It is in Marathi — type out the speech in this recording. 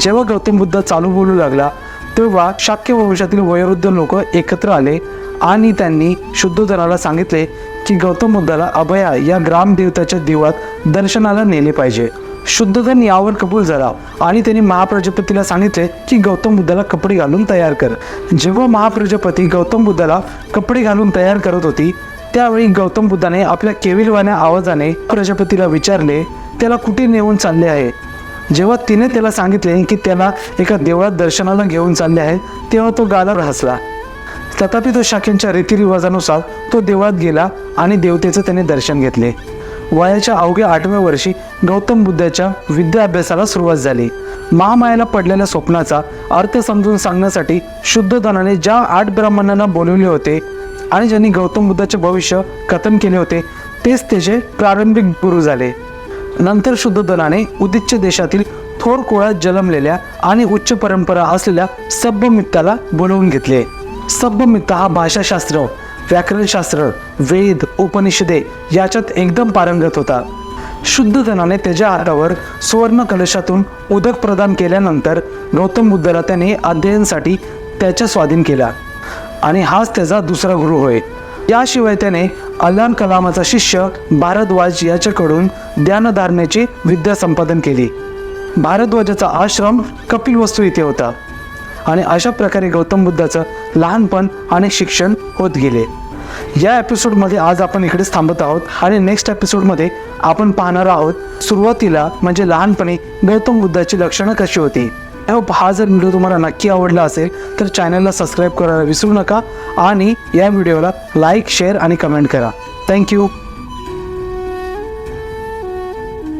जेव्हा गौतम बुद्ध चालू बोलू लागला तेव्हा शाक्य वंशातील वयोवृद्ध लोक एकत्र आले आणि त्यांनी शुद्धोधनाला सांगितले की गौतम बुद्धाला अभया या ग्रामदेवताच्या देवळात दर्शनाला नेले पाहिजे. शुद्धधन यावर कबूल झाला आणि त्यांनी महाप्रजापतीला सांगितले की गौतम बुद्धाला कपडे घालून तयार कर. जेव्हा महाप्रजापती गौतम बुद्धाला कपडे घालून तयार करत होती त्यावेळी गौतम बुद्धाने आपल्या केविलवाण्या आवाजाने प्रजापतीला विचारले त्याला कुठे नेऊन चालले आहे? जेव्हा तिने त्याला सांगितले की त्याला एका देवळात दर्शनाला घेऊन चालले आहे तेव्हा तो गाला हसला. तथापि तो शाखेंच्या रीतिरिवाजानुसार तो देवळात गेला आणि देवतेचं त्याने दर्शन घेतले. वयाच्या अवघ्या आठव्या वर्षी गौतम बुद्धाच्या विद्याभ्यासाला सुरुवात झाली. महामायाला पडलेल्या स्वप्नाचा अर्थ समजून सांगण्यासाठी शुद्धधनाने ज्या आठ ब्राह्मणांना बोलवले होते आणि ज्यांनी गौतम बुद्धाचे भविष्य कथन केले होते तेच त्याचे प्रारंभिक गुरु झाले. नंतर शुद्ध दलाने उदिच्च देशातील थोर कोळात जन्मलेल्या आणि उच्च परंपरा असलेल्या सभ्यमित्ताला बोलवून घेतले. सभ्यमित्ता हा भाषाशास्त्र व्याकरणशास्त्र वेद उपनिषदे याच्यात एकदम पारंगत होता. शुद्धधनाने त्याच्या हातावर सुवर्ण कलशातून उदक प्रदान केल्यानंतर गौतम बुद्धाला त्याने अध्ययनासाठी त्याच्या स्वाधीन केला. आणि हाच त्याचा दुसरा गुरु होय. याशिवाय त्याने अल्लान कलामाचा शिष्य भारद्वाज याच्याकडून ध्यानधारणेची विद्या संपादन केली. भारद्वाजाचा आश्रम कपिलवस्तू इथे होता आणि अशा प्रकारे गौतम बुद्धाचं लहानपण आणि शिक्षण होत गेले. या एपिसोडमध्ये आज आपण इकडेच थांबत आहोत आणि नेक्स्ट एपिसोडमध्ये आपण पाहणार आहोत सुरुवातीला म्हणजे लहानपणी गौतम बुद्धाची लक्षणं कशी होती. I हा जर व्हिडिओ तुम्हाला नक्की आवडला असेल तर चॅनलला सबस्क्राईब करायला विसरू नका आणि या व्हिडिओला लाईक शेअर आणि कमेंट करा. Thank you